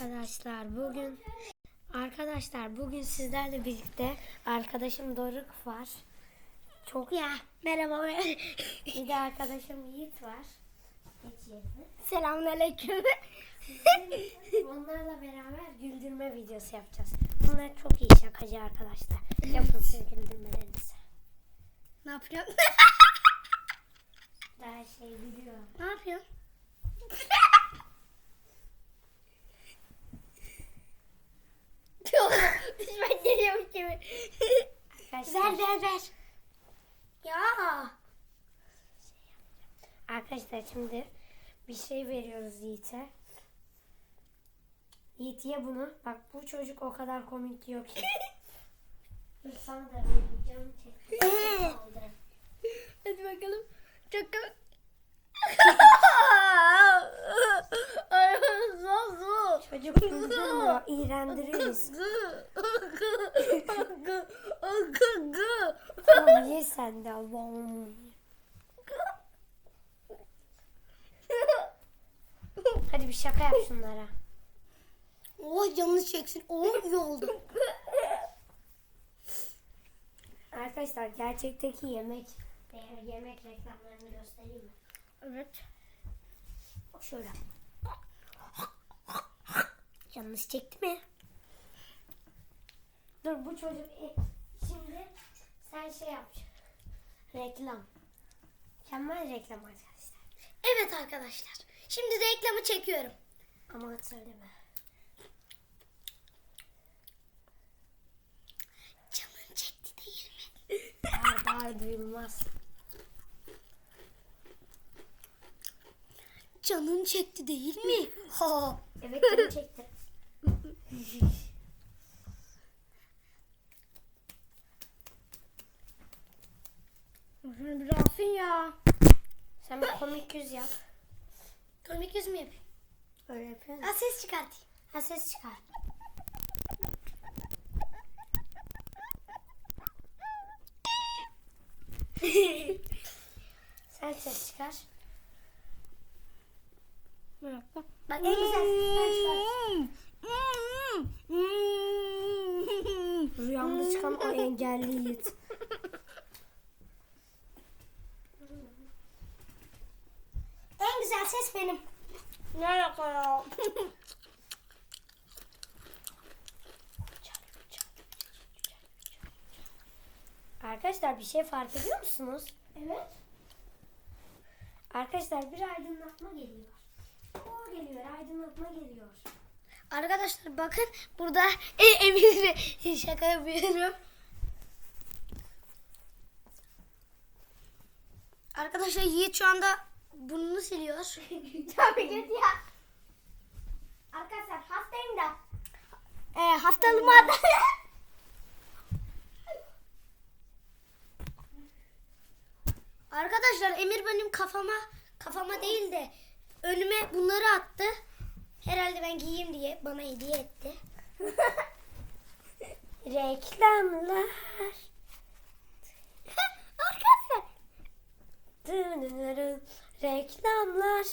Arkadaşlar bugün Arkadaşlar bugün sizlerle birlikte arkadaşım Doruk var. Çok ya. Merhaba. bir de arkadaşım Yiğit var. Selamünaleyküm. Onlarla beraber güldürme videosu yapacağız. Bunlar çok iyi şakacı arkadaşlar. Yapın siz güldürmelerinizi. ne yapıyorsun? Daha şey biliyor. ne yapıyorsun? Arkadaşlar, ver ver ver. Ya. arkadaşlar şimdi bir şey veriyoruz Yiğit'e. Yiğit ye bunu. Bak bu çocuk o kadar komik diyor ki. Dur sana da vereyim. Canım çekti. Hadi bakalım. Çok komik. Ay su su. Çocuk güldürmüyor. iğrendiriyoruz. Tamam ye sen de Allah'ım. Hadi bir şaka yap şunlara. Oh canını çeksin. Oh iyi oldu. Arkadaşlar gerçekteki yemek veya yemek reklamlarını göstereyim mi? Evet. Şöyle. Canınız çekti mi? Dur bu çocuk e, şimdi sen şey yap. Reklam. Mükemmel reklam arkadaşlar. Evet arkadaşlar. Şimdi reklamı çekiyorum. Ama söyleme. Canın çekti değil mi? Bağır bağır duyulmaz. Canın çekti değil mi? Ha. Evet canım çekti. Ya. Sen bir komik yüz yap. Komik yüz mü yapayım? Öyle yapıyorsun. Ha ses çıkartayım. Ha ses çıkar. Sen ses çıkar. Bak en güzel sen çıkar. Rüyamda çıkan o engelli yiğit. En güzel ses benim. Ne alaka ya? Arkadaşlar bir şey fark ediyor musunuz? evet. Arkadaşlar bir aydınlatma geliyor. O geliyor, aydınlatma geliyor. Arkadaşlar bakın burada e, Emir'le şaka yapıyorum. Arkadaşlar Yiğit şu anda burnunu siliyor. Tabii kötü ya. Arkadaşlar hastayım da. E, hastalığıma da. Arkadaşlar Emir benim kafama kafama değil de önüme bunları attı. Herhalde ben giyeyim diye bana hediye etti. Reklamlar. Arkadaşlar. Reklamlar.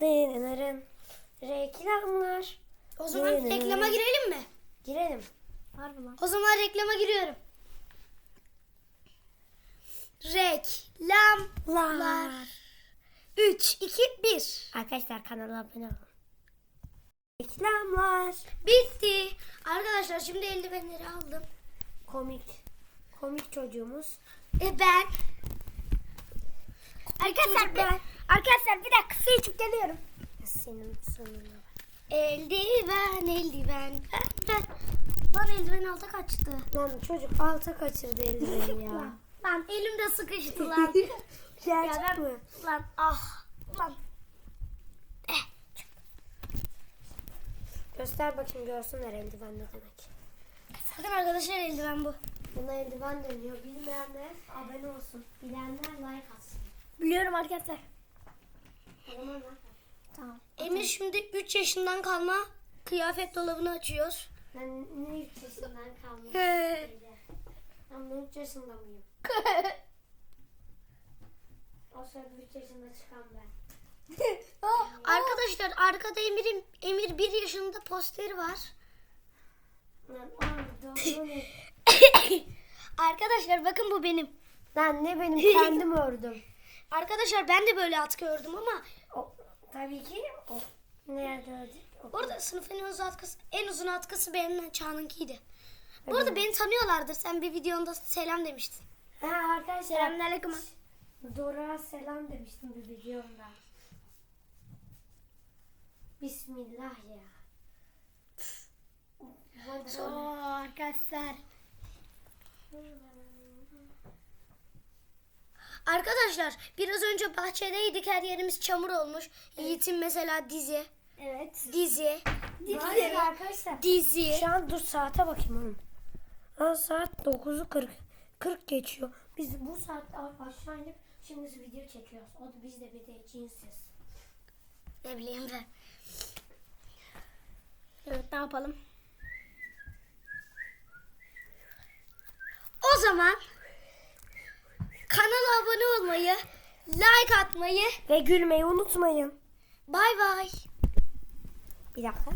Dınırın reklamlar. O zaman reklama girelim mi? Girelim. Harbi lan. O zaman reklama giriyorum. Reklamlar. 3, 2, 1. Arkadaşlar kanala abone olun. Reklamlar. Bitti. Arkadaşlar şimdi eldivenleri aldım. Komik. Komik çocuğumuz. E ben. Arkadaşlar ben. Arkadaşlar bir dakika suyu çıklanıyorum. Senin sonuna. Eldiven, eldiven. Ben. Lan eldiven alta kaçtı. Lan çocuk alta kaçırdı eldiveni ya. Lan, lan elimde sıkıştı lan. Gerçek Ya ben- mi? lan ah. Lan. Eh. Göster bakayım görsünler eldiven ne demek. Sakın arkadaşlar eldiven bu. Buna eldiven deniyor. Bilmeyenler abone olsun. Bilenler like atsın. Biliyorum arkadaşlar. Tamam. Emir şimdi 3 yaşından kalma kıyafet dolabını açıyor. Ben ne 3 yaşından kalmış. He. Ben 3 yaşında mıyım? O sırada 3 yaşında çıkan ben. Arkadaşlar arkada Emir'in Emir bir yaşında posteri var. Lan oğlum, Arkadaşlar bakın bu benim. Lan ne benim kendim ördüm. Arkadaşlar ben de böyle atkı ördüm ama O, tabii ki o. Nerede ördük? O- orada sınıfın en uzun atkısı, en uzun atkısı benim Çağ'ınkiydi. Bu arada beni tanıyorlardır. Sen bir videonda selam demiştin. Ha arkadaşlar. Selamünaleyküm. Doruk'a selam demiştim bir videomda. Bismillah ya. Arkadaşlar. Arkadaşlar biraz önce bahçedeydik her yerimiz çamur olmuş. Yiğit'in mesela dizi. Evet. Dizi. Hayır arkadaşlar. Dizi. Şu an dur saate bakayım oğlum. Lan saat 9'u 40. 40 geçiyor. Biz bu saatte a- aşağı inip şimdi video çekiyoruz. O da biz de bir de cinsiz. Ne bileyim ben. Evet ne yapalım? O zaman kanala abone olmayı, like atmayı, Ve gülmeyi unutmayın. bay bay. Bir dakika.